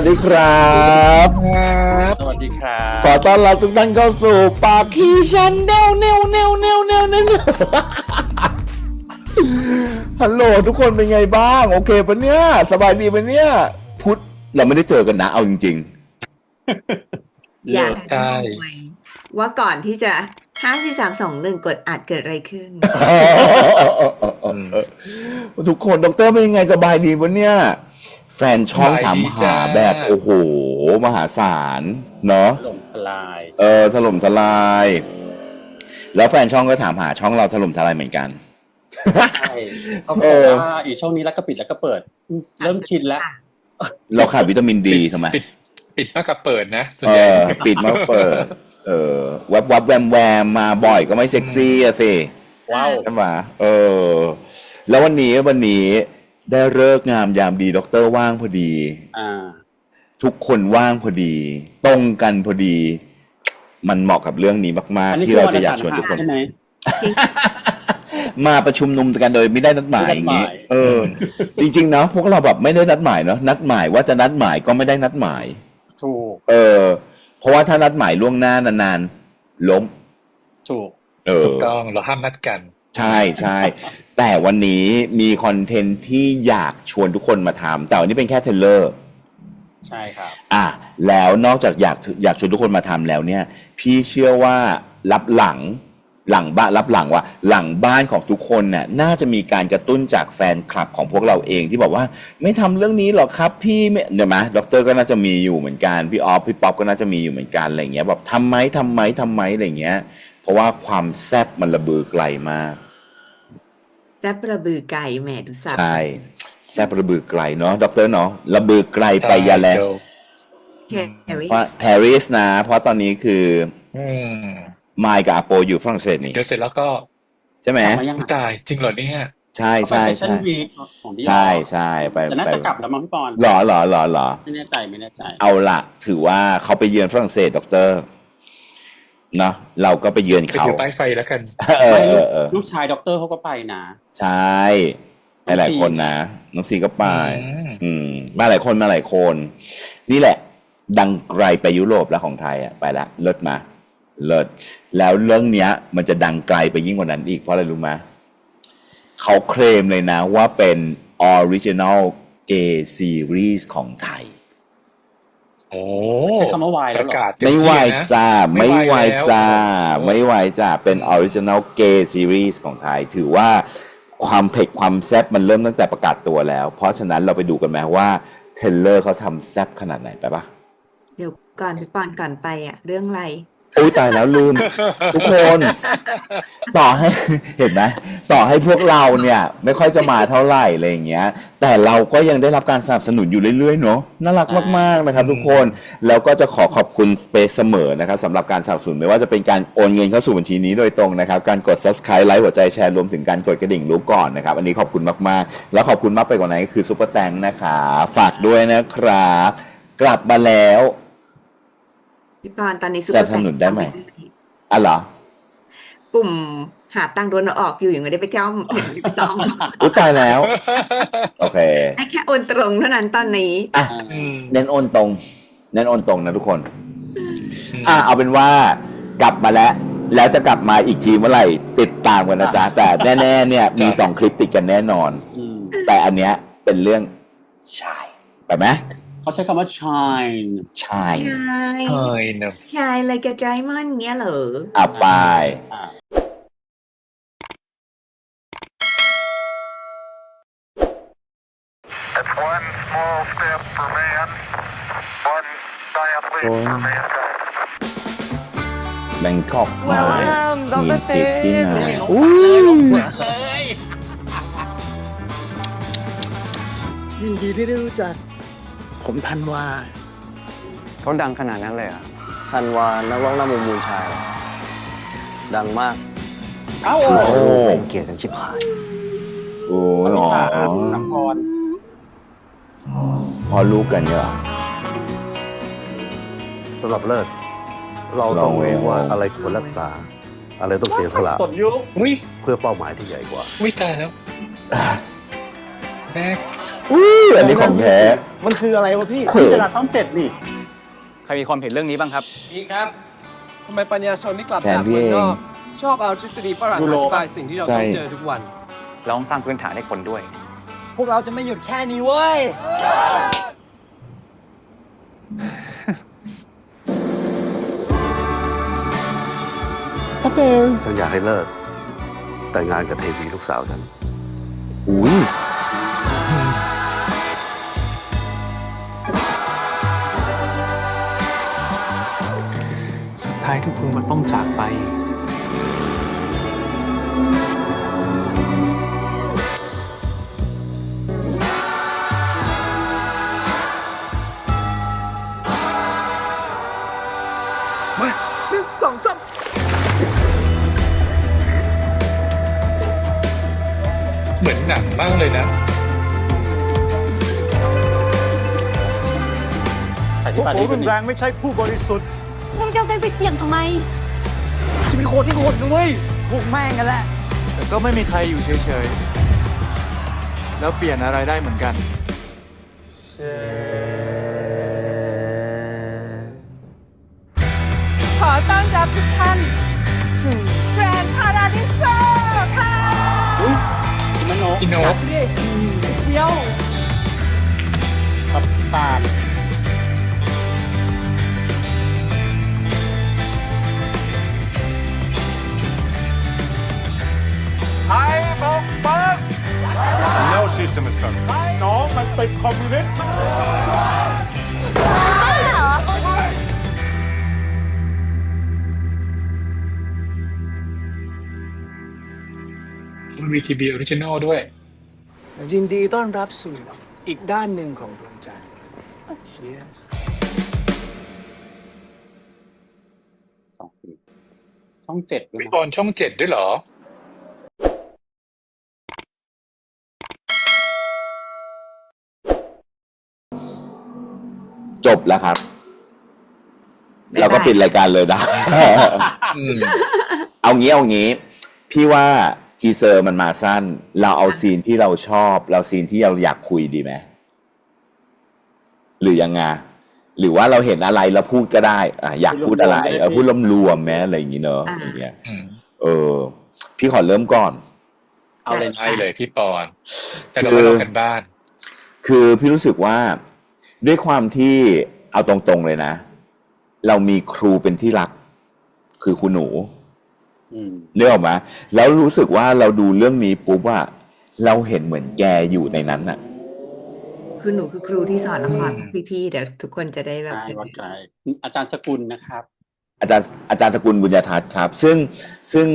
สวัสดีครับ สวัสดีครับขอต้อนรับทุกท่านเข้าสู่ปากขี้ชันเนวเนวเนวเนวเนวเนวฮัลโหลทุกคนเป็นไงบ้าง โอเคปะเนี่ย สบายดีปะเนี่ย พุทธเราไม่ได้เจอกันนะ เอาจริง อยากใช่ รู้ไหมว่าก่อนที่จะห้าสี่สามสองหนึ่งกดอัดเกิดอะไรขึ้น ๆ ทุกคนดรเป็นยังไงสบายดีปะเนี่ย แฟนช่องสบายถามดีหาจ้าแบบโอ้โห มหาศาลเนาะถล่มทลายเออถล่มทลาย แล้วแฟนช่องก็ถามหาช่องเราถล่มทลายเหมือนกันใช่เขาบเออกอว่าอีช่องนี้แล้วก็ปิดแล้วก็เปิดอืมเริ่มชินแล้ว เราขาดวิตามินดีทำไม ปิดปิดมากกับเปิดนะส่วนเอใหญ่อปิดมาเปิด เออวับวับแวมแวมมาบ่อยก็ไม่เซ็กซี่อะสิว้าวใช่ไหมเออ แล้ววันนี้วันนี้ ได้เลิกษ์งามยามดีด็อกเตอร์ว่างพอดี อ่า ทุกคนว่างพอดี ตรงกันพอดี มันเหมาะกับเรื่องนี้มาก อันๆ นี้ที่เราจะอยากชวนทุกคน ใช่ไหม มาประชุมนุมกันโดยไม่ได้นัดหมายอย่างนี้ ไม่ได้นัดหมาย เออ จริงๆเนาะพวกเราแบบไม่ได้นัดหมายเนาะนัดหมายว่าจะนัดหมายก็ไม่ได้นัดหมาย ถูกเออ เพราะว่าถ้านัดหมายล่วงหน้านานๆล้ม ถูก เออ ถูกต้องเราห้ามนัดกัน ใช่ใช่แต่วันนี้มีคอนเทนต์ที่อยากชวนทุกคนมาทำแต่วันนี้เป็นแค่เทรลเลอร์ ใช่ครับ อะแล้วนอกจากอยากอยากชวนทุกคนมาทำแล้วเนี่ย พี่เชื่อว่ารับหลังหลังบ้านรับหลังว่า หลังบ้านของทุกคนเนี่ยน่าจะมีการกระตุ้นจากแฟนคลับของพวกเราเองที่บอกว่า ไม่ทำเรื่องนี้หรอกครับพี่ไม่เดี๋ยวมะด็อกเตอร์ก็น่าจะมีอยู่เหมือนกันพี่ออฟพี่ป๊อปก็น่าจะมีอยู่เหมือนกันอะไรเงี้ยแบบทำไหมทำไหมทำไหมอะไรเงี้ยเพ ราะว่าความแซ่บมันระเบือไกลมากแจ๊บระบือไก่แหม่ดูสับใช่แซ่บระเบือไกลเนาะด็อกเตอร์เนาะระเบือไกลไปยาแลโจแคริสปารีสนะ เพราะตอนนี้คืออืมไมค์กับอาโปอยู่ฝรั่งเศสนี่เดี๋ยวเสร็จแล้วก็ ใช่ไหมกลับมายังตายจริงเหรอเนี่ยใช่ใช่เขาไปใช่ Fashion Week ของที่ใช่ใช่ไปแต่น่าไปจะกลับแล้วมั้งพี่ปอนหรอหรอหรอหรอไม่แน่ใจไม่แน่ใจ เอาละถือว่าเขาไปเยือนฝรั่งเศสด็อกเตอร์ เนาะเราก็ไปเยือนไปเขาถือป้ายไฟแล้วกันเออไม่เอลูอกเออลูกชายด็อกเตอร์เขาก็ไปนะ ใช่หลายๆคนนะน้องซีก็ไปอืมอืม มาหลายคนมาหลายคน นี่แหละ ดังไกลไปยุโรปแล้วของไทยอะไปละเลิศมาเลิศแล้วเรื่องเนี้ย มันจะดังไกลไปยิ่งกว่านั้นอีกเพราะอะไรรู้ไหมเขาเคลมเลยนะว่าเป็น Original Gay Series ของไทย โอ้ใช้คำว่าวายปแล้วระเหรอกาศเต็ไม่ที่ไหวนะจ้า ไม่ไม่ไหไหววแล้วจ้าโอ้โหไม่ไหวจ้า เป็น Original Gay Series ของไทย ถือว่าความเผ็ดความแซ่บมันเริ่มตั้งแต่ประกาศตัวแล้ว เพราะฉะนั้นเราไปดูกันไหมว่าเทเลอร์เขาทำแซ่บขนาดไหนไปปะเดี๋ยวก่อนพี่ปอนก่อนไปอะเรื่องอะไร อุ้ยตายแล้วลืม ทุกคน ต่อให้ เห็นไหมต่อให้พวกเราเนี่ย ไม่ค่อยจะมาเท่าไหร่อะไรอย่างเงี้ย แต่เราก็ยังได้รับการสนับสนุนอยู่เรื่อยๆเนาะน่ารักมากๆนะครับ ทุกคนแล้วก็จะขอขอบคุณสเปซเสมอนะครับสำหรับการสนับสนุนไม่ว่าจะเป็นการโอนเงินเข้าสู่บัญชีนี้โดยตรงนะครับ การกด subscribe ไลค์หัวใจแชร์รวมถึงการกดกระดิ่งรู้ก่อนนะครับ อันนี้ขอบคุณมากๆ แล้วขอบคุณมากไปกว่านั้นก็คือซุปเปอร์แตงนะคะฝากด้วยนะครับ กลับมาแล้ว พี่ปอนตอนนี้สนับสนุนได้ไหมอะเหรอ ปุ่มหาตังค์โดนเอาออกอยู่ยังไม่ได้ไปจ้อมยังไม่ได้ไปซ่อม อุ้ยตายแล้ว โอเคให้แค่โอนตรงเท่านั้นตอนนี้ อะ อืมเน้นโอนตรง เน้นโอนตรงนะทุกคน อะเอาเป็นว่ากลับมาแล้ว แล้วจะกลับมาอีกทีเมื่อไหร่ ติดตามกันนะจ๊ะ แต่แน่ๆเนี่ยมีสองคลิปติดกันแน่นอน อืมแต่อันเนี้ยเป็นเรื่องชาย ไปไหม เขาใช้คำว่า shine ชายใช่เฮ้ยเนอะใช่เลยกระจายมันเนี้ยเหรอ อะไป อ่า It's one small step for man, one giant leap for mankind. แบงคอกว้าวดรมีเจสิทธิ์ที่นไหนอุ้ยเลยยินดีที่ได้รู้จัก ผมทันวาเขาดังขนาดนั้นเลยเหรอะทันวานักร้องหน้ามุมมูลชายเหรอดังมาก เอ้าโอ้เป็นเกียรติกันชิบหาย โอ้อหภิรอชาน้ำพรพอรู้กันเนี่ยเหรอสำหรับเลิศเราต้องรู้ว่าอะไรควรรักษา อะไรต้องเสียสละสดยุคอุ้ยเพื่อเป้าหมายที่ใหญ่กว่าอุ้ยตายแล้วแม่ อุ้ยอันนี้ของแท้มันคืออะไรวะพี่เขินพิจารณาช่องเจ็ดนี่ ใครมีความเห็นเรื่องนี้บ้างครับนี่ครับทำไมปัญญาชนที่กลับแฟนจากพี่เมืองเองนอกชอบเอาทฤษฎีฝรั่งยูมาโรอธิบายสิ่งที่เราใช่ต้องเจอทุกวันเราต้องสร้างพื้นฐานให้คนด้วย พวกเราจะไม่หยุดแค่นี้เว้ยฉันอยากให้เลิก แต่งงานกับเทวีลูกสาวฉันอุ้ย ท้ายทุกคนมันต้องจากไปเหมือนหนังมากเลยนะอธิบายผมดีกรุว่านนี้แรงไม่ใช่ผู้บริสุทธิ์ มึงจะเอากันไปเสี่ยงทำไมจะเป็นคนที่โหดนะเว้ยพวกแม่งกันแหละแต่ก็ไม่มีใครอยู่เฉยๆ แล้วเปลี่ยนอะไรได้เหมือนกัน ขอต้อนรับทุกท่านสู่แกรนด์พาราดิโซค่ะมันโนอินโนจัดเที่ยวกับตาด No system is perfect. น้องมันเป็นคอมมิวนิสต์มันมีทีวีออริจินอลด้วย ยินดีต้อนรับสู่อีกด้านหนึ่งของดวงใจ Cheers สองสี่ช่องเจ็ดด้วยพี่นะบอลช่องเจ็ดด้วยเหรอ จบแล้วครับบ๊ายบายเราก็ปิดรายการเลยนะอืมเอางี้เอางี้ พี่ว่าทีเซอร์มันมาสั้น เราเอาซีนที่เราชอบ เราซีนที่เราอยากคุยดีไหมหรือยังไงหรือว่าเราเห็นอะไรเราพูดก็ได้ อะอยากพูดอะไรเออพูดรวมๆแม้อะไรอย่างงี้เนอะอ่าอย่างเงี้ยอืมเออ พี่ขอเริ่มก่อน เอาเลยได้ให้เลยพี่ปอนจะเราคือมาลองกันบ้าน คือพี่รู้สึกว่า ด้วยความที่เอาตรงๆเลยนะ เรามีครูเป็นที่รัก คือคุณหนูอืมเนื้อออกมาแล้วรู้สึกว่าเราดูเรื่องนี้ปุ๊บว่า เราเห็นเหมือนแกอยู่ในนั้นน่ะคือหนูคือครูที่สอนละครพี่ๆเดี๋ยวทุกคนจะได้แบบใช่ว่าไกลอาจารย์สกุลนะครับ อาจารย์อาจารย์สกุลบุญญาทัศน์ครับ ซึ่งซึ่ง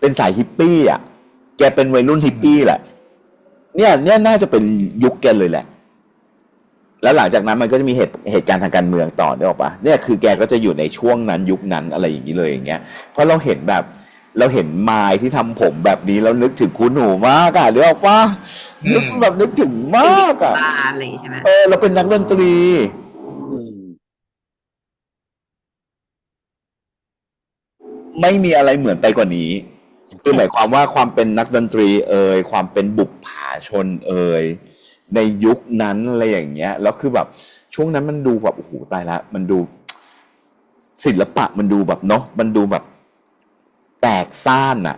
เป็นสายฮิปปี้อะ แกเป็นวัยรุ่นฮิปปี้แหละ เนี่ยเนี่ยน่าจะเป็นยุคแกเลยแหละ แล้วหลังจากนั้นมันก็จะมีเหตุเหตุการณ์ทางการเมืองต่อได้ออกปะเนี่ยคือแกก็จะอยู่ในช่วงนั้นยุคนั้นอะไรอย่างนี้เลยอย่างเงี้ยเพราะเราเห็นแบบเราเห็นไมายที่ทำผมแบบนี้แล้วนึกถึงคุณหนูมากอะหรือออกปะนึกแบบนึกถึงมากอะบ้านอะไรอย่างงี้ใช่ไหมเออเราเป็นนักดนตรีอืมไม่มีอะไรเหมือนไปกว่านี้ คือหมายความว่าความเป็นนักดนตรี เอ่ยความเป็นบุกผาชนเอ่ย ในยุคนั้นอะไรอย่างเงี้ยแล้วคือแบบช่วงนั้นมันดูแบบโอ้โหตายละมันดู ศิลปะมันดูแบบเนาะมันดูแบบ แตกซ่านอะ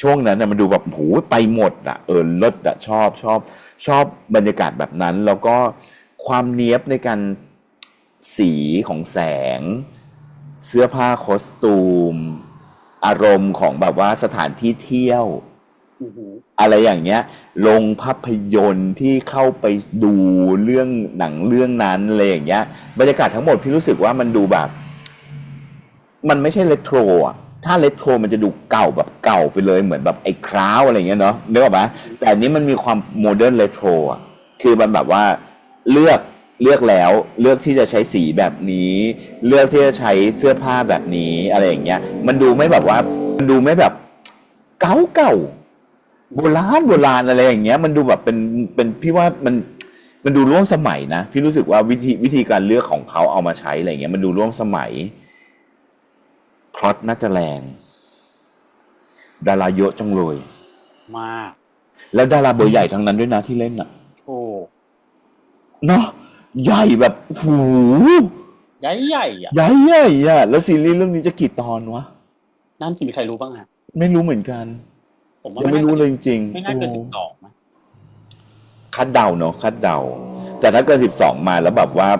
ช่วงนั้นน่ะมันดูแบบโอ้โหไปหมดอะเออเลิศอะชอบชอบ ชอบบรรยากาศแบบนั้น แล้วก็ความเนี้ยบในการสีของแสง เสื้อผ้าคอสตูม อารมณ์ของแบบว่าสถานที่เที่ยว อะไรอย่างเงี้ยลงภาพยนตร์ที่เข้าไปดูเรื่องหนังเรื่องนั้นอะไรอย่างเงี้ย บรรยากาศทั้งหมดพี่รู้สึกว่ามันดูแบบ มันไม่ใช่เลโทรอะถ้าเลโทรมันจะดูเก่าแบบเก่าไปเลยเหมือนแบบไอ้คราวอะไรเงี้ยเนาะนึกออกไหมแต่อันนี้มันมีความโมเดิร์นเลโทรอะคือมันแบบว่าเลือกเลือกแล้วเลือกที่จะใช้สีแบบนี้ เลือกที่จะใช้เสื้อผ้าแบบนี้อะไรอย่างเงี้ย มันดูไม่แบบว่ามันดูไม่แบบเก่าเก่า โบราณโบราณอะไรอย่างเงี้ย มันดูแบบเป็นเป็นพี่ว่ามันมันดูร่วมสมัยนะพี่รู้สึกว่าวิธีวิธีการเลือกของเขาเอามาใช้อะไรอย่างเงี้ย มันดูร่วมสมัยพล็อตน่าจะแรง ดาราเยอะจังเลย มาก แล้วดาราเบอร์ใหญ่ทั้งนั้นด้วยนะที่เล่นอะ โอ้เนาะใหญ่แบบโหูใหญ่ใหญ่ๆอะใหญ่ใหญ่อะแล้วซีรีส์เรื่องนี้จะกี่ตอนวะ นั่นสิมีใครรู้บ้างฮะไม่รู้เหมือนกัน ผมว่ายังไม่รู้เลยจริงๆไม่น่าเกินโอ้สิบสองนะคาดเดาเนาะคาดเดา แต่ถ้าเกินสิบสองมาแล้วแบบว่า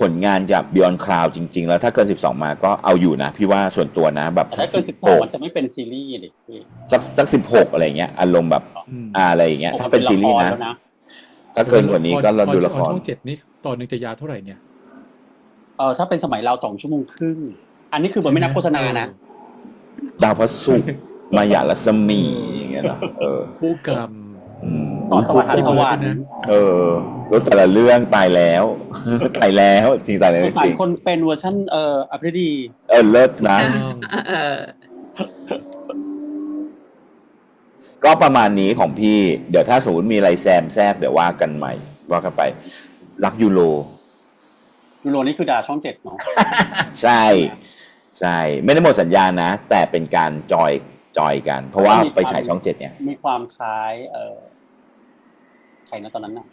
ผลงานจาก Beyond Cloud จริง ๆ แล้วถ้าเกินสิบสองมาก็เอาอยู่นะ พี่ว่าส่วนตัวนะ แบบแต่ถ้าเกินสิบสหองกมันจะไม่เป็นซีรีส์ดิพี่สักสักสิบหกอะไรเงี้ยอารมณ์แบบอืมอะไรอย่างเงี้ยผมถ้าเป็นซีรีส์นะแล้วนะถ้าเกินกว่านี้ก็เราดูละครช่องเจ็ดนี่ตอนหนึ่งจะยาวเท่าไหร่เนี่ยเออถ้าเป็นสมัยเราสองชั่วโมงครึ่ง อันนี้คือมันไม่นับโฆษณานะ ดาวพระศุกร์ มายาลัศมีอย่างเงี้ยเนอะเออผู้กรรมอืมต่อสวรรค์สวรรค์เออแล้วแต่ละเรื่องตายแล้วตายแล้วจริงตายแล้วสจงสารริงคนเป็นเวอร์ชันเอ่ออภิดีเออเลิศนะเออก็ประมาณนี้ของพี่ เดี๋ยวถ้าสมมติมีอะไรแซมแทรกเดี๋ยวว่ากันใหม่ ว่ากันไป รักยูโรยูโรนี่คือดาช่องเจ็ดเนาะใช่ ใช่ ไม่ได้หมดสัญญานะ แต่เป็นการจอย จอยกัน เพราะว่าไปฉายช่องเจ็ดเนี่ย มีความคล้าย เอ่อใครนะตอนนั้นน่ะ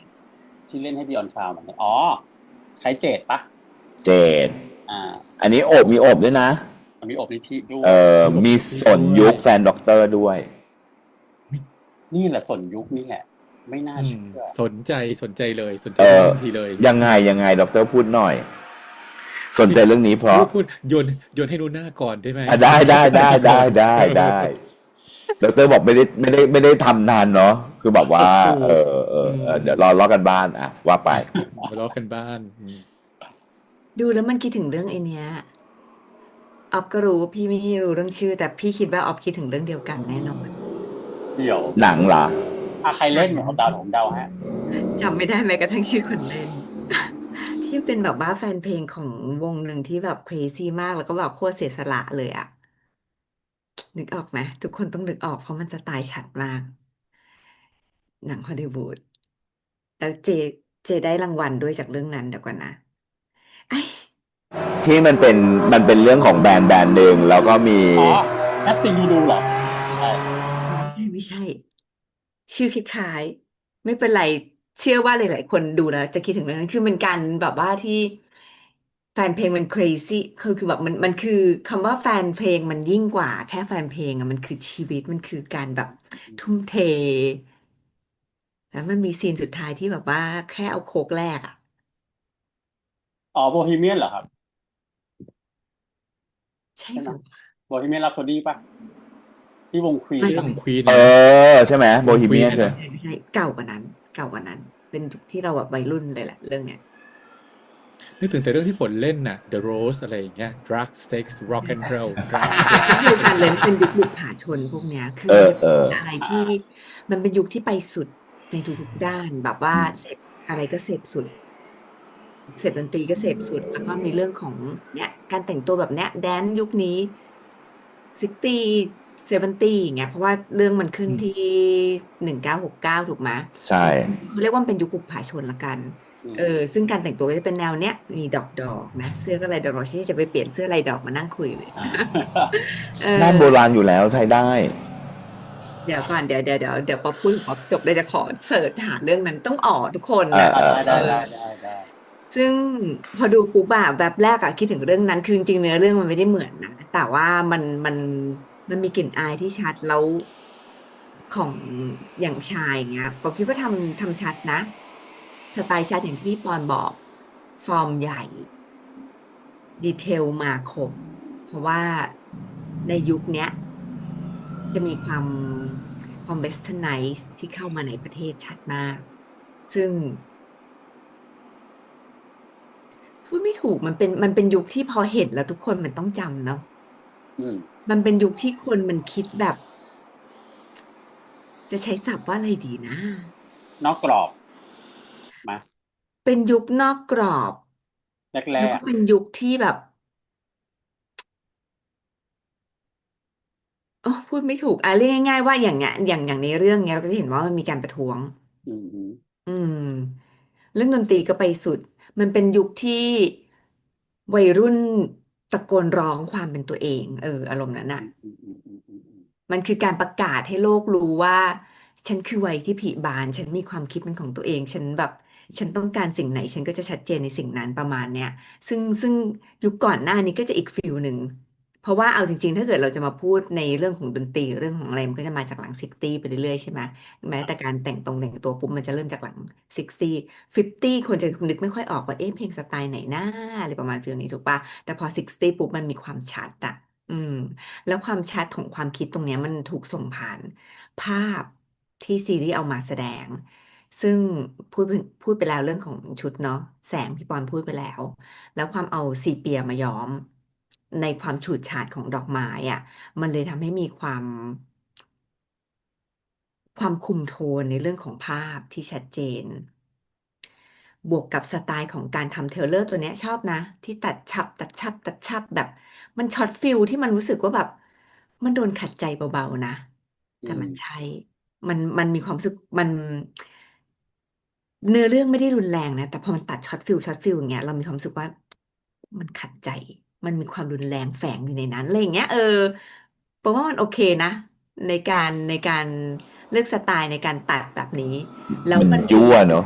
ที่เล่นให้บิออนคลาวน์อ๋อคล้ายเจดปะเจดอ่า อันนี้โอบมีโอบด้วยนะมันมีอบนิธิด้วยเออมีสนยุคแฟนด็อกเตอร์ด้วย นี่แหละสนยุคนี่แหละ ไม่น่าอืเชื่มอสนใจสนใจเลยสนใจเออทันทีเลย ยังไงยังไงด็อกเตอร์พูดหน่อย สนใจเรื่องนี้เพราะพูดโยนโยนให้นูหน้าก่อนได้ไหมอะได้ได้ได้ได้ได้ได้ดรบอกไม่ได้ไม่ได้ไม่ได้ทำนานเนาะคือแบบว่า เออเออเออเออเดี๋ยวรอรอกันบ้านอะว่าไปมาล้อกันบ้านอืมดูแล้วมันคิดถึงเรื่องไอเนี้ยออฟก็รู้ว่าพี่ไม่รู้เรื่องชื่อ แต่พี่คิดว่าออฟคิดถึงเรื่องเดียวกันแน่นอนเดี๋ยวหนังเหรออะใครเล่นเนี่ยผมเดาผมเดาฮะจำไม่ได้แม้กระทั่งชื่อคนเล่น ที่เป็นแบบว่าแฟนเพลงของวงหนึ่งที่แบบ crazy มากแล้วก็แบบโคตรเสียสละเลยอะนึกออกไหมทุกคนต้องนึกออกเพราะมันจะตายชัดมาก หนังฮอลลีวูดแล้วเจเจได้รางวัลด้วยจากเรื่องนั้นเดี๋ยวก่อนนะไอ้ที่มันเป็นมันเป็นเรื่องของแบรนด์แบรนด์หนึ่งแล้วก็มีอ๋อแอสติงดูดูเหรอใช่ไม่ใช่ ชื่อคล้ายๆไม่เป็นไร เชื่อว่าหลาย ๆ คนดูแล้วจะคิดถึงเรื่องนั้นคือมันการแบบว่าที่แฟนเพลงมัน crazy คือคือแบบมันมันคือคำว่าแฟนเพลงมันยิ่งกว่า แค่แฟนเพลงอะมันคือชีวิตมันคือการแบบทุ่มเท แล้วมันมีซีนสุดท้ายที่แบบว่าแค่เอาโค้กแรกอะอ๋อโบฮีเมียนเหรอครับ ใช่ใช่ไหมปะโบฮีเมียนราโ o ดี้ปะที่วงควีนไม่เรื่องของควีนเออ ใช่ไหมโบฮีเมียนใช่ไหม ใช่ไม่ใช่เก่ากว่านั้น เก่ากว่านั้น เป็นยุคที่เราแบบวัยรุ่นเลยแหละเรื่องเนี้ยนึกถึงแต่เรื่องที่ฝนเล่นน่ะ The Rose อะไรอย่างเงี้ย Drug Sex Rock and Roll Drug เดียวกันเลยเป็นยุคบุกผาชนพวกเนี้ยคือเออเอออะไรที่มันเป็นยุคที่ไปสุดในทุกๆด้านแบบว่าเสพอะไรก็เสพสุด เสพดนตรีก็เสพสุด แล้วก็มีเรื่องของเนี่ยการแต่งตัวแบบเนี้ยแดนซ์ยุคนี้ซิตี้ เซเวนตี้อย่างเงี้ยเพราะว่าเรื่องมันขึ้นที่หนึ่งเก้าหกเก้าถูกไหมใช่เขาเรียกว่ามันเป็นยุคบุกผาชนละกันเออซึ่งการแต่งตัวก็จะเป็นแนวเนี้ยมีดอกดอกๆนะ เสื้อก็ลายดอกๆที่จะไปเปลี่ยนเสื้อลายดอกมานั่งคุยเลยเออหน้าโบราณอยู่แล้วใช้ได้ เดี๋ยวก่อนเดี๋ยวเดี๋ยวเดี๋ยวเดี๋ยวพอพูดพอจบเลยจะขอเสิร์ชหาเรื่องนั้นต้องอ๋อทุกคนเอนะอได้ได้ได้ได้ได้ซึ่งพอดูปุ๊บอะแบบแรกอะคิดถึงเรื่องนั้นคือจริงๆเนื้อเรื่องมันไม่ได้เหมือนนะแต่ว่ามันมัน มันมีกลิ่นอายที่ชัดแล้วของอย่างชายเงี้ยผมคิดว่าทำทำชัดนะสไตล์ชัดอย่างที่พี่ปอนบอก ฟอร์มใหญ่ ดีเทลมาคม เพราะว่าในยุคเนี้ยจะมีความความเวสเทิร์นไนซ์ที่เข้ามาในประเทศชัดมาก ซึ่ง พูดไม่ถูกมันเป็นมันเป็นยุคที่พอเห็นแล้วทุกคนมันต้องจำเนาะอื มมันเป็นยุคที่คนมันคิดแบบ จะใช้ศัพท์ว่าอะไรดีนะ นอกกรอบ มาเป็นยุคนอกกรอบแรแล้วกก็เป็นยุคที่แบบโอ้พูดไม่ถูกอะเรียกง่ายๆว่าอย่างเงี้ยอย่างอย่างในเรื่องเนี้ยเราก็จะเห็นว่ามันมีการประท้วงๆอืมอืมอืม เรื่องดนตรีก็ไปสุด มันเป็นยุคที่วัยรุ่น ตะโกนร้องความเป็นตัวเอง เออ อารมณ์นั้นน่ะอืมอืมอืมอืมอืมมันคือการประกาศให้โลกรู้ว่า ฉันคือวัยที่ผลิบาน ฉันมีความคิดเป็นของตัวเอง ฉันแบบ ฉันต้องการสิ่งไหน ฉันก็จะชัดเจนในสิ่งนั้นประมาณเนี้ยซึ่งซึ่งยุคก่อนหน้านี้ก็จะอีกฟิลหนึ่ง เพราะว่าเอาจริงๆ ถ้าเกิดเราจะมาพูดในเรื่องของดนตรีเรื่องของอะไรมันก็จะมาจากหลัง60ไปเรื่อยๆใช่ไหมแม้แต่การแต่งตรงแต่งตัวปุ๊บมันจะเริ่มจากหลัง60 50คนจะนึกไม่ค่อยออกว่าเอ๊ะเพลงสไตล์ไหนนะอะไรประมาณฟิลนี้ถูกปะแต่พอ60ปุ๊บมันมีความชัดอะอืม แล้วความชัดของความคิดตรงเนี้ยมันถูกส่งผ่านภาพที่ซีรีส์เอามาแสดง ซึ่งพูดพูดไปแล้วเรื่องของชุดเนาะแสงพี่ปอนพูดไปแล้ว แล้วความเอาซีเปียมาย้อม ในความฉูดฉาดของดอกไม้อะมันเลยทำให้มีความ ความคุมโทนในเรื่องของภาพที่ชัดเจน บวกกับสไตล์ของการทำเทรลเลอร์ตัวเนี้ยชอบนะ ที่ตัดฉับ ตัดฉับ ตัดฉับแบบ มันช็อตฟิลที่มันรู้สึกว่าแบบ มันโดนขัดใจเบาๆนะแต่มันอืมใช่ มันมันมีความรู้สึกมัน เนื้อเรื่องไม่ได้รุนแรงนะ แต่พอมันตัดช็อตฟิลช็อตฟิลอย่างเงี้ยเรามีความรู้สึกว่ามันขัดใจ มันมีความรุนแรงแฝงอยู่ในนั้นอะไรอย่างเงี้ย เออเพราะว่ามันโอเคนะ ในการในการเลือกสไตล์ในการตัดแบบนี้ แล้วมันมันยั่วเนอะ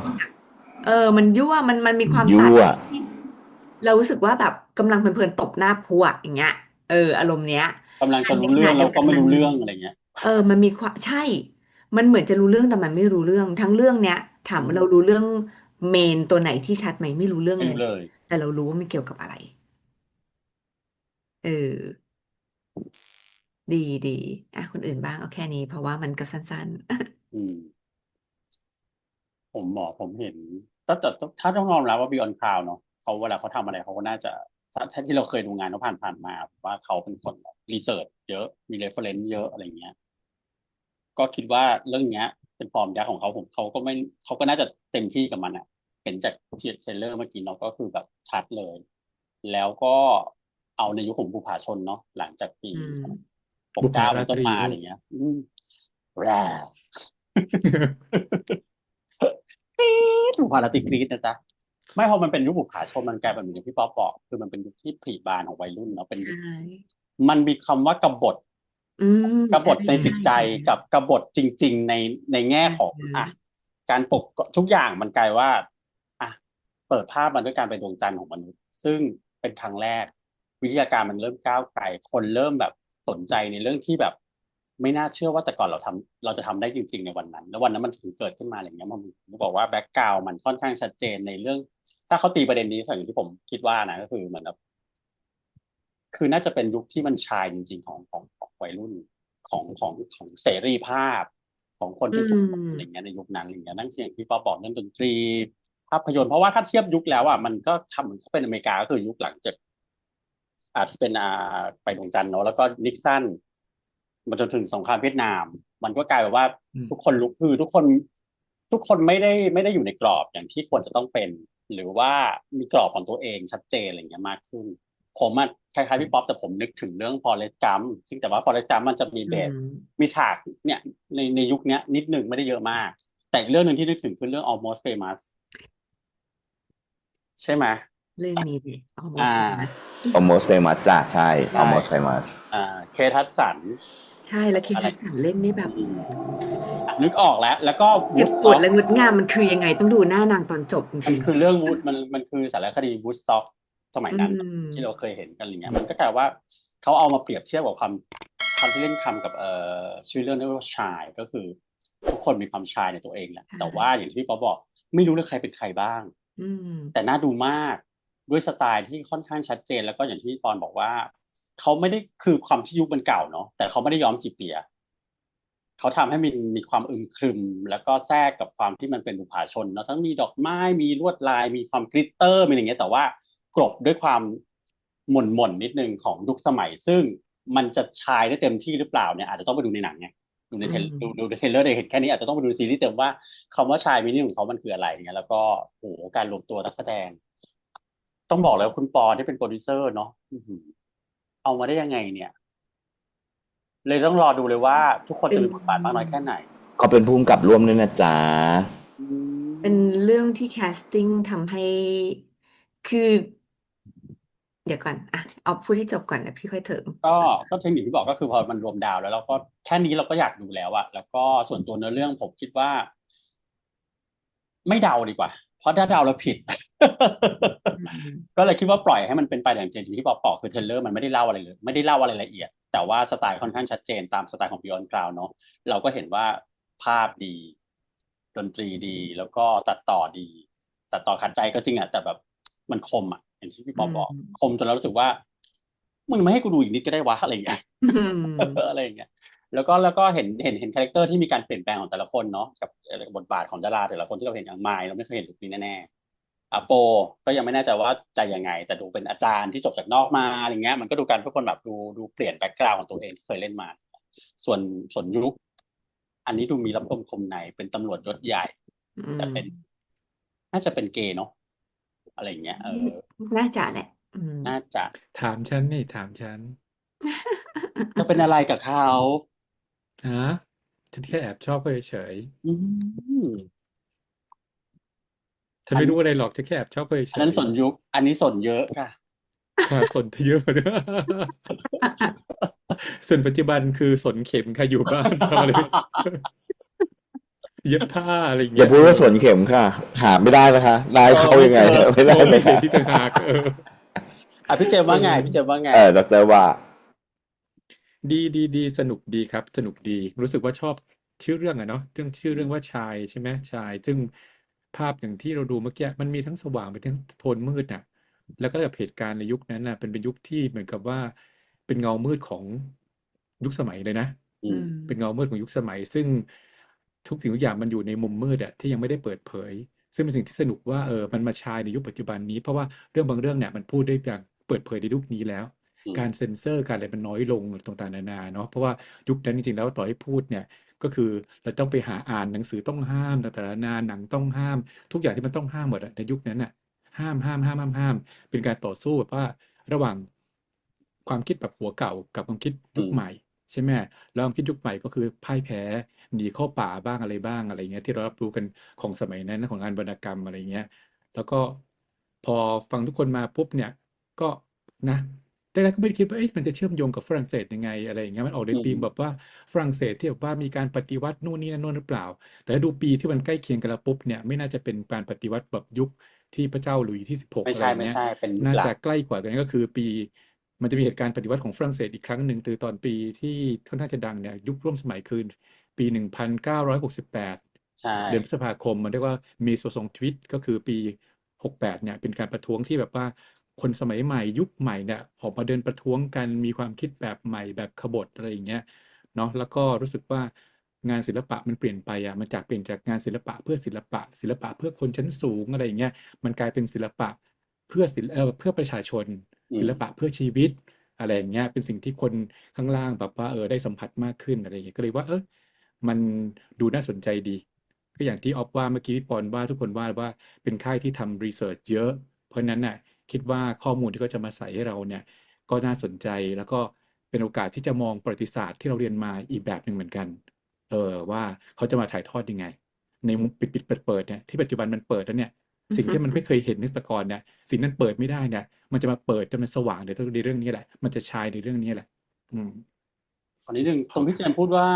เออ มันยั่วมันมันมีความตัยั่ดวที่เรารู้สึกว่าแบบกำลังเพลินๆตบหน้าพัวอย่างเงี้ยเอออารมณ์เนี้ย กำลังจะในรู้ขเรื่อณะงเดีแล้ยววก็กันไม่มันรู้มีเรื่องอะไรเงี้ย เออ มันมีความใช่ มันเหมือนจะรู้เรื่องแต่มันไม่รู้เรื่อง ทั้งเรื่องเนี้ย ถามว่าเรารู้เรื่องเมนตัวไหนที่ชัดไหมไม่รู้เรื่องไม่เลยรู้เลย แต่เรารู้ว่ามันเกี่ยวกับอะไร เออ ดีดีอะคนอื่นบ้างเอาแค่นี้ เพราะว่ามันก็สั้น อืม ผมบอกผมเห็นถ้าแต่ถ้าต้องยอมรับว่า Beyond Cloud เนาะเขาเวลาเขาทำอะไรเขาก็น่าจะถ้าถ้าที่เราเคยดูงานเขาผ่านๆมาว่าเขาเป็นคนรีเสิร์ชเยอะมีเรฟเฟรนซ์เยอะอะไรเงี้ย ก็คิดว่าเรื่องเนี้ย เป็นฟอร์มยักษ์ของเขาผมเขาก็ไม่เขาก็น่าจะเต็มที่กับมันอะเห็นจากเทรลเลอร์เมื่อกี้เนาะก็คือแบบชัดเลย แล้วก็ เอาในยุคของภูผาชนเนาะหลังจากปีอืมหกบุพเก้าราเป็นตต้นรีมาด้อะวยไรเงี้ยอืมแร่ถูกพาราติกรีดนะจ๊ะไม่พอมันเป็นยุคบุปผาชนมันกลายเป็นเหมือนอย่างที่ป๊อปบอกคือมันเป็นยุคที่ผลิบานของวัยรุ่นเนาะเป็นๆยุคใช่มันมีคำว่ากบฏอืมกบฏใช่ในจิตใจใช่กับกบฏจริง ๆ ในในแง่ของอืมอะการปกทุกอย่างมันกลายว่า อะเปิดภาพมันด้วยการเป็นดวงจันทร์ของมนุษย์ ซึ่งเป็นครั้งแรก วิทยาการมันเริ่มก้าวไกลคนเริ่มแบบสนใจในเรื่องที่แบบ ไม่น่าเชื่อว่าแต่ก่อนเราทำเราจะทำได้จริง ๆ ในวันนั้น แล้ววันนั้นมันถึงเกิดขึ้นมาอะไรเงี้ยมันบอกว่าแบ็กกราวมันค่อนข้างชัดเจนในเรื่อง ถ้าเขาตีประเด็นนี้อย่างที่ผมคิดว่านะก็คือเหมือนแบบคือน่าจะเป็นยุคที่มันชายจริง ๆ ของของของวัยรุ่นของของของเสรีภาพของคนที่ถูกอืมอะไรเงี้ยในยุคนั้นอะไรเงี้ยนั่นคืออย่างที่ป๊อปบอกเรื่องดนตรีภาพยนตร์เพราะว่าถ้าเทียบยุคแล้วอะมันก็ทำเหมือนเขาเป็นอเมริกาก็คือยุคหลังเจาก อ่าที่เป็นอ่าไปดวงจันทร์เนาะแล้วก็นิกสันมาจนถึงสงครามเวียดนาม มันก็กลายเป็นว่าอืมทุกคนลุกคือทุกคนทุกคนไม่ได้ไม่ได้อยู่ในกรอบอย่างที่ควรจะต้องเป็น หรือว่ามีกรอบของตัวเองชัดเจนอะไรเงี้ยมากขึ้น ผมอะคล้ายๆพี่ป๊อปแต่ผมนึกถึงเรื่องพอเลสกัมซึ่งแต่ว่าพอเลสกัมมันจะมีเบสอืมมีฉากเนี่ยในในยุคเนี้ยนิดหนึ่งไม่ได้เยอะมาก แต่อีกเรื่องหนึ่งที่นึกถึงคือเรื่อง almost famous ใช่ไหม เรื่องนี้ดิ almost อ่า famous almost famous จ้ะใช่ใช่ almost famous อ่าเคทัสสัน ใช่แล้วเคอะไร ทัสสันเล่นนี่แบบนึกออกแล้ว แล้วก็เก็บ Woodstock กดและงดงามมันคือยังไงต้องดูหน้านางตอนจบจมันริงคือเรื่องวูดมันมันคือสารคดีวูดสต็อกสมัยๆนั้น อืมที่เราเคยเห็นกันอะไรเงี้ยมันก็กลายว่าเขาเอามาเปรียบเทียบกับความคำที่เล่นคำกับเอ่อชื่อเรื่องเรียกว่าชายก็คือ ทุกคนมีความชายในตัวเองแหละใช่แต่ว่าอย่างที่พี่ป๊อปบอก ไม่รู้เลยใครเป็นใครบ้าง อืมแต่น่าดูมาก ด้วยสไตล์ที่ค่อนข้างชัดเจน แล้วก็อย่างที่ปอนบอกว่าเขาไม่ได้คือความที่ยุคมันเก่าเนาะแต่เขาไม่ได้ย้อมสีเปียเขาทำให้มันมีความอึมครึม แล้วก็แทรกกับความที่มันเป็นบุผาชนเนาะทั้งมีดอกไม้มีลวดลาย มีความกริตเตอร์มีอะไรอย่างเงี้ยแต่ว่ากลบด้วยความหม่นหม่นๆนิดนึงของยุคสมัย ซึ่งมันจะชายได้เต็มที่หรือเปล่าเนี่ยอาจจะต้องไปดูในหนังไงดูในเทรลอืมดูดูในเทรลเลอร์ได้เห็นแค่นี้อาจจะต้องไปดูซีรีส์เต็มว่าคำว่าชายมินิของเขามันคืออะไรอย่างเงี้ยแล้วก็โอ้โหการรวมตัวนักแสดง ต้องบอกเลยว่าคุณปอที่เป็นโปรดิวเซอร์เนาะอื้อหือเอามาได้ยังไงเนี่ย เลยต้องรอดูเลยว่า ทุกคนจะมีบทบาทมากน้อยแค่ไหน เขาเป็นผู้กำกับร่วมด้วยนะจ๊ะเป็นเรื่องที่แคสติ้งทำให้คือ เดี๋ยวก่อนอะเอาพูดให้จบก่อนนะพี่ค่อยเถิมก็ก็เทคนิคที่บอกก็คือพอมันรวมดาวแล้วเราก็แค่นี้เราก็อยากดูแล้วอะแล้วก็ส่วนตัวเนื้อเรื่องผมคิดว่า ไม่เดาดีกว่า เพราะถ้าเดาแล้วผิดอืม ก็เลยคิดว่าปล่อยให้มันเป็นไปอย่างจริงที่บอกปอกคือเทรลเลอร์มันไม่ได้เล่าอะไรเลย ไม่ได้เล่าอะไรละเอียด แต่ว่าสไตล์ค่อนข้างชัดเจนตามสไตล์ของ Beyond Cloud เนอะเราก็เห็นว่าภาพดี ดนตรีดีแล้วก็ตัดต่อดี ตัดต่อขัดใจก็จริงอะแต่แบบมันคมอะอย่างที่พี่ปอบอกอืมคมจนเรารู้สึกว่ามึงไม่ให้กูดูอีกนิดก็ได้วะอะไรอย่างเงี้ยอืมอะไรอย่างเงี้ยแล้วก็แล้วก็เห็นเห็นเห็นคาแรคเตอร์ที่มีการเปลี่ยนแปลงของแต่ละคนเนาะกับบทบาทของดาราแต่ละคนที่เราเห็นอย่างไมล์เราไม่เคยเห็นลุคนี้แน่ๆอา โปก็ยังไม่แน่ใจว่าจะยังไง แต่ดูเป็นอาจารย์ที่จบจากนอกมาอะไรเงี้ยมันก็ดูการทุกคนแบบดูดูเปลี่ยนแบ็กกราวด์ของตัวเองที่เคยเล่นมา ส่วนส่วนยุค อันนี้ดูมีรับลมคมในเป็นตำรวจยศใหญ่แต่เป็น น่าจะเป็นเกย์เนาะอะไรอย่างเงี้ยเออน่าจะแหละอืมน่าจะถามฉันนี่ถามฉันจะเป็นอะไรกับเขาฮะฉันแค่แอบชอบก็เฉยอืมๆ ฉันไม่รู้อะไรหรอกฉันแค่แอบชอบก็เฉอันยนั้นสนยุค อันนี้สนเยอะค่ะๆค่ะสนเยอะด้วยส่วนปัจจุบันคือสนเข็มค่ะอยู่บ้านทำอะไรไม่เย็บผ้าอะไรอย่างอเงี้ย่ายพูดว่าสวนเข็มค่ะ หาไม่ได้นะคะได้เข้ายังไงเออไม่ได้โอ้ไหมยเสียคะที่ต่างหากเออ อะพี่เจมส์ว่าไงพี่เจมส์ว่าไง เออดรว่า ดีดีดีสนุกดีครับ สนุกดีรู้สึกว่าชอบชื่อเรื่องอะเนาะเรื่องชื่อเรื่องว่าชายใช่ไหมชาย ซึ่ง ภาพอย่างที่เราดูเมื่อกี้มันมีทั้งสว่างมีทั้งโทนมืดน่ะ แล้วก็กับเหตุการณ์ในยุคนั้นน่ะเป็นเป็นยุคที่เหมือนกับว่า เป็นเงามืดของยุคสมัยเลยนะอืมเป็นเงามืดของยุคสมัย ซึ่งทุกสิ่งทุกอย่างมันอยู่ในมุมมืดอะที่ยังไม่ได้เปิดเผย ซึ่งเป็นสิ่งที่สนุกว่าเออมันมาชายในยุคปัจจุบันนี้เพราะว่าเรื่องบางเรื่องเนี่ยมันพูดได้อย่างเปิดเผยในยุคนี้แล้วอืมการเซ็นเซอร์การอะไรมันน้อยลงต่างๆนานาเนาะเพราะว่ายุคนั้นจริงๆแล้วต่อให้พูดเนี่ย ก็คือเราต้องไปหาอ่านหนังสือต้องห้ามแต่างๆนานหนังต้องห้าม ทุกอย่างที่มันต้องห้ามหมดในยุคนั้นน่ะห้ามห้ามห้ามห้ามห้าม เป็นการต่อสู้แบบว่าระหว่างความคิดแบบหัวเก่ากับความคิดยุคใหม่ใช่ไหมแล้วความคิดยุคใหม่ก็คือพ่ายแพ้หนีเข้าป่าบ้างอะไรบ้างอะไรเงี้ยที่เรารับรู้กันของสมัยนั้นของงานวรรณกรรมอะไรเงี้ย แล้วก็พอฟังทุกคนมาปุ๊บเนี่ยก็นะ แต่แรกก็ไม่ได้คิดว่าเอ๊ะมันจะเชื่อมโยงกับฝรั่งเศสยังไงอะไรอย่างเงี้ยมันออกในอืมธีมแบบว่าฝรั่งเศสที่แบบว่ามีการปฏิวัตินู่นนี่นั่นโน่นหรือเปล่า แต่ถ้าดูปีที่มันใกล้เคียงกันแล้วปุ๊บเนี่ยไม่น่าจะเป็นการปฏิวัติแบบยุคที่พระเจ้าหลุยส์ที่สิบหกไม่อะไรใช่อย่างไม่เงี้ยใช่เป็นยุคน่าหลัจะก ใกล้กว่ากันก็คือปี มันจะมีเหตุการณ์ปฏิวัติของฝรั่งเศสอีกครั้งหนึ่งคือตอนปีที่ค่อนข้างจะดังเนี่ยยุคร่วมสมัยคือปีหนึ่งพันเก้าร้อยหกสิบแปด ใช่ เดือนพฤษภาคมมันเรียกว่ามีโซซงทวิตก็คือปี 68เนี่ยเป็นการประท้วงที่แบบว่า คนสมัยใหม่ยุคใหม่เนี่ยออกมาเดินประท้วงกันมีความคิดแบบใหม่แบบขบถอะไรอย่างเงี้ยเนาะแล้วก็รู้สึกว่างานศิลปะมันเปลี่ยนไปอะมันจากเปลี่ยนจากงานศิลปะเพื่อศิลปะ ศิลปะเพื่อคนชั้นสูงอะไรอย่างเงี้ยมันกลายเป็นศิลปะเพื่อศิลเออเพื่อประชาชนอืมศิลปะเพื่อชีวิต อะไรอย่างเงี้ยเป็นสิ่งที่คนข้างล่างแบบว่าเออได้สัมผัสมากขึ้นอะไรอย่างเงี้ยก็เลยว่าเออมันดูน่าสนใจดี ก็อย่างที่ออฟว่าเมื่อกี้พี่ปอนว่าทุกคนว่าว่าเป็นค่ายที่ทำรีเสิร์ชเยอะ เพราะฉะนั้นน่ะ คิดว่าข้อมูลที่เขาจะมาใส่ให้เราเนี่ยก็น่าสนใจแล้วก็เป็นโอกาสที่จะมองประวัติศาสตร์ที่เราเรียนมาอีกแบบหนึ่งเหมือนกัน เออว่าเขาจะมาถ่ายทอดยังไง ในมุมปิดปิดเปิดเปิดเนี่ยที่ปัจจุบันมันเปิดแล้วเนี่ย สิ่งที่มันไม่เคยเห็นนึกแต่ก่อนเนี่ยสิ่งนั้นเปิดไม่ได้เนี่ยมันจะมาเปิดจนมันสว่างเดี๋ยวในเรื่องนี้แหละ มันจะชายในเรื่องนี้แหละ อืมขอนิดนึงตรงที่เจมส์พูดว่า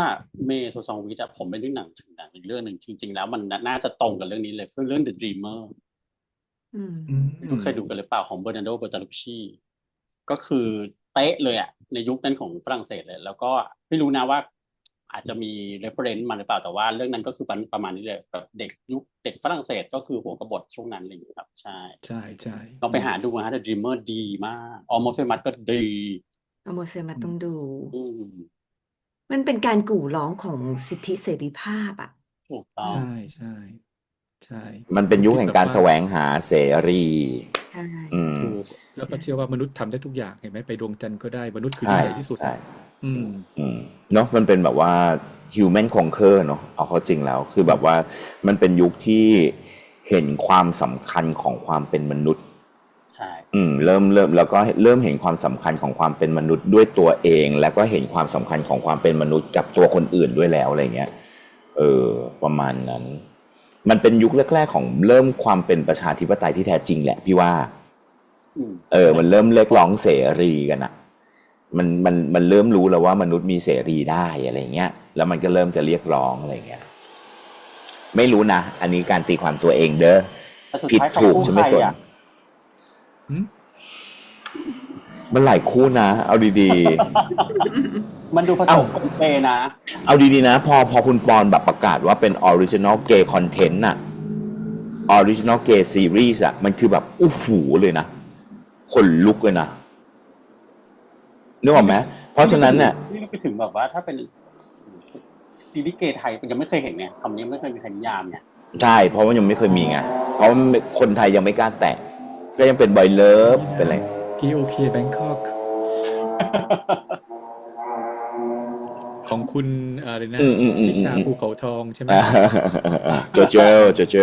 เมย์โซซองวิทอะผมไม่ได้หนังถึงหนังอีกเรื่องหนึ่งจริงๆแล้วมันน่าจะตรงกับเรื่องนี้เลยคือเรื่อง The Dreamer อืม อืมไม่รู้เคยดูกันหรือเปล่าของเบอร์นาร์โดเบอร์ตาลุคชีก็คือเป๊ะเลยอะในยุคนั้นของฝรั่งเศสเลย แล้วก็ไม่รู้นะว่า อาจจะมี reference มาหรือเปล่าแต่ว่าเรื่องนั้นก็คือประประมาณนี้เลยแบบเด็กยุคเด็กฝรั่งเศสก็คือหัวกบฏช่วงนั้นอะไรอย่างเลยครับ ใช่ ใช่ใช่ลองไปหาดูนะฮะ The Dreamer ดีมากออมอฟเฟมัสก็ดี เอาโมเสมาต้องดู อืมมันเป็นการกู่ร้องของสิทธิเสรีภาพอะ ถูกต้องใช่ใช่ ใช่มันเป็นยุคแห่งการแสวงหาเสรีใช่อืมถูกแล้วก็เชื่อว่ามนุษย์ทำได้ทุกอย่างเห็นไหมไปดวงจันทร์ก็ได้มนุษย์คือใช่ที่ใหญ่ที่สุดใช่อืมอืมเนาะมันเป็นแบบว่า human conquer เนาะเอาเข้าจริงแล้ว คือแบบว่ามันเป็นยุคที่เห็นความสำคัญของความเป็นมนุษย์ใช่อืมเริ่มเริ่มแล้วก็เริ่มเห็นความสำคัญของความเป็นมนุษย์ด้วยตัวเอง แล้วก็เห็นความสำคัญของความเป็นมนุษย์กับตัวคนอื่นด้วยแล้วอะไรเงี้ยเออประมาณนั้น มันเป็นยุคแรกๆของเริ่มความเป็นประชาธิปไตยที่แท้จริงแหละพี่ว่าอืมเออ มันเริ่มเรียกร้องเสรีกันอะมันมันมันเริ่มรู้แล้วว่ามนุษย์มีเสรีได้อะไรเงี้ย แล้วมันก็เริ่มจะเรียกร้องอะไรเงี้ย ไม่รู้นะ อันนี้การตีความตัวเองเด้อแต่สุดผิดท้ายใครถูกคู่ฉันใคไม่รสน อะ มันหลายคู่นะ เอาดีมันดูผเอ้าสมกันเปนะ ๆ เอาดีๆนะ พอพอคุณปอนแบบประกาศว่าเป็น original gay content น่ะ original gay series อะมันคือแบบอู้หูเลยนะขนลุกเลยนะนึกออกไหมเพราะฉะนั้นเนี่ย นี่ไปถึงแบบว่าถ้าเป็นซีรีส์เกย์ไทยยังไม่เคยเห็นเนี่ยคำนี้ไม่เคยมีใครนิยามเนี่ยใช่ เพราะว่ายังไม่เคยมีไง เพราะว่าคนไทยยังไม่กล้าแตะ ก็ยังเป็นบอยเลิฟเป็นอะไร พีโอเคแบงคอกของคุณอะไรนะอืมอืมอืมทิชาอืมภูเขาทองใช่ไหมโจโจโจโจ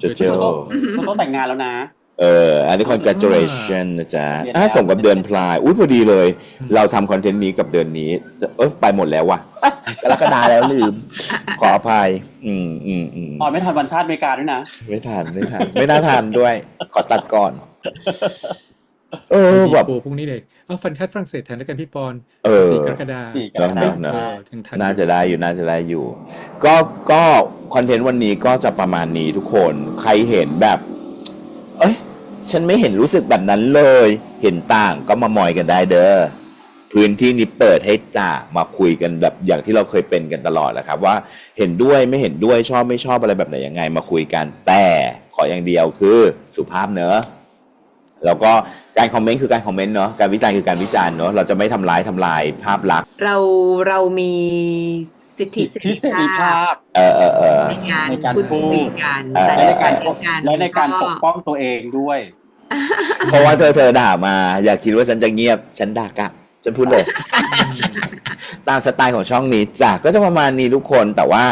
โจโจเขาต้องเขาต้องแต่งงานแล้วนะ เอออันนี้ congratulation นะจ๊ะเรียนอะแล้วส่งกับเดือนพลาย อุ้ยพอดีเลย เราทำคอนเทนต์นี้กับเดือนนี้ เออไปหมดแล้วว่ะกรกฎาแล้วลืม ขออภัย อืมอืมอืมออนไม่ทันวันชาติอเมริกาด้วยนะ ไม่ทันไม่ทันไม่น่าทันด้วย ขอตัดก่อน เออแบบโอ้พรุ่งนี้เลยเอาฟันชัดฝรั่งเศสแทนแล้วกันพี่ปอนเออสี่กรกฎาสี่กเนรอะกฎาเนคอะมเนอะเออยังทันน่าจะได้อยู่น่าจะได้อยู่ ก็ก็คอนเทนต์วันนี้ก็จะประมาณนี้ทุกคนใครเห็นแบบ เอ้ย ฉันไม่เห็นรู้สึกแบบนั้นเลย เห็นต่างก็มามอยกันได้เด้อพื้นที่นี้เปิดให้จ่ามาคุยกันแบบอย่างที่เราเคยเป็นกันตลอดแหละครับ ว่าเห็นด้วยไม่เห็นด้วยชอบไม่ชอบอะไรแบบไหนยังไงมาคุยกัน แต่ขออย่างเดียวคือสุภาพเนอะ แล้วก็การคอมเมนต์คือการคอมเมนต์เนอะการวิจารณ์คือการวิจารณ์เนอะเราจะไม่ทำร้ายทำลายภาพลักษณ์เราเรามีสิทธิสิทธิเสรีภาพเออเออเออในการในการพูดพูดคุยกันเออแต่และในการเดียวกันและในการปกก็ป้องตัวเองด้วย เพราะว่าเธอเธอด่ามา อย่าคิดว่าฉันจะเงียบฉันด่ากลับ ฉันพูดเลย ตามสไตล์ของช่องนี้จ้ะก็จะประมาณนี้ทุกคนแต่ว่า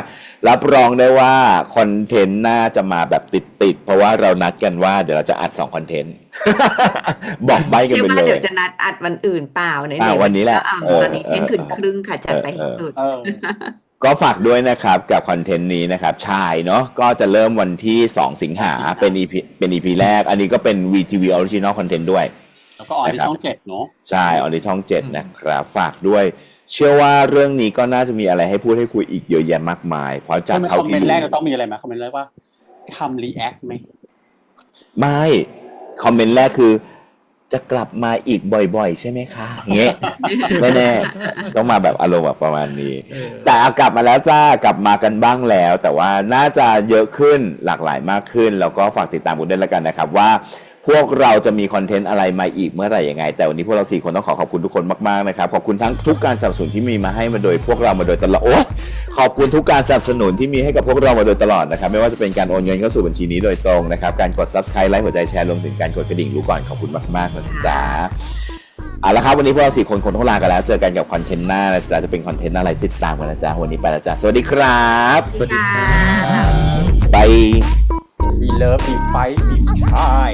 รับรองได้ว่าคอนเทนต์น่าจะมาแบบติดๆ เพราะว่าเรานัดกันว่าเดี๋ยวเราจะอัดสองคอนเทนต์ บอกใบกันเรียไปกว่าเลเดี๋ย ยวจะนัดอัดวันอื่นเปล่าไหนๆอ่าวันนี้แหละก็อะเออตอนนี้เที่ยงคืนครึ่งค่ะจัดไปให้สุด เออ ก็ฝากด้วยนะครับกับคอนเทนต์นี้นะครับ ชายเนาะก็จะเริ่มวันที่ 2 สิงหาเป็น EP เป็น EP แรก อันนี้ก็เป็น VTV Original Content ด้วย แล้วก็ออนที่นะครับช่องเจ็ดเนาะใช่ออนในช่องเจ็ดนะครับฝากด้วย เชื่อว่าเรื่องนี้ก็น่าจะมีอะไรให้พูดให้คุยอีกเยอะแยะมากมาย เพราะจากใช่ไหมเขาคอมเมที่นต์แรกรู้จะต้องมีอะไรไหมคอมเมนต์แรกว่าทำรีแอคไหมไม่คอมเมนต์แรกคือจะกลับมาอีกบ่อยๆ ใช่ไหมคะ เงี้ยแน่ๆต้องมาแบบอารมณ์แบบประมาณนี้เออแต่เอากลับมาแล้วจ้ากลับมากันบ้างแล้ว แต่ว่าน่าจะเยอะขึ้นหลากหลายมากขึ้น แล้วก็ฝากติดตามกันด้วยแล้วกันนะครับว่า พวกเราจะมีคอนเทนต์อะไรมาอีกเมื่อไหร่ยังไง แต่วันนี้พวกเราสี่คนต้องขอขอบคุณทุกคนมากๆนะครับ ขอบคุณทั้งทุกการสนับสนุนที่มีมาให้มาโดยพวกเรามาโดยตลอดโอ้ขอบคุณทุกการสนับสนุนที่มีให้กับพวกเรามาโดยตลอดนะครับ ไม่ว่าจะเป็นการโอนเงินเข้าสู่บัญชีนี้โดยตรงนะครับ การกด subscribe ไลค์หัวใจแชร์รวมถึงการกดกระดิ่งรู้ก่อนขอบคุณมากๆนะจ๊ะเอาละครับวันนี้พวกเราสี่คนคงต้องลากันแล้ว เจอกันกับคอนเทนต์หน้านะจ๊ะจะเป็นคอนเทนต์อะไรติดตามกันนะจ๊ะวันนี้ไปแล้วจ้ะสวัสดีครับสวัสดีครับบายมีเลิฟมีไฟมีชาย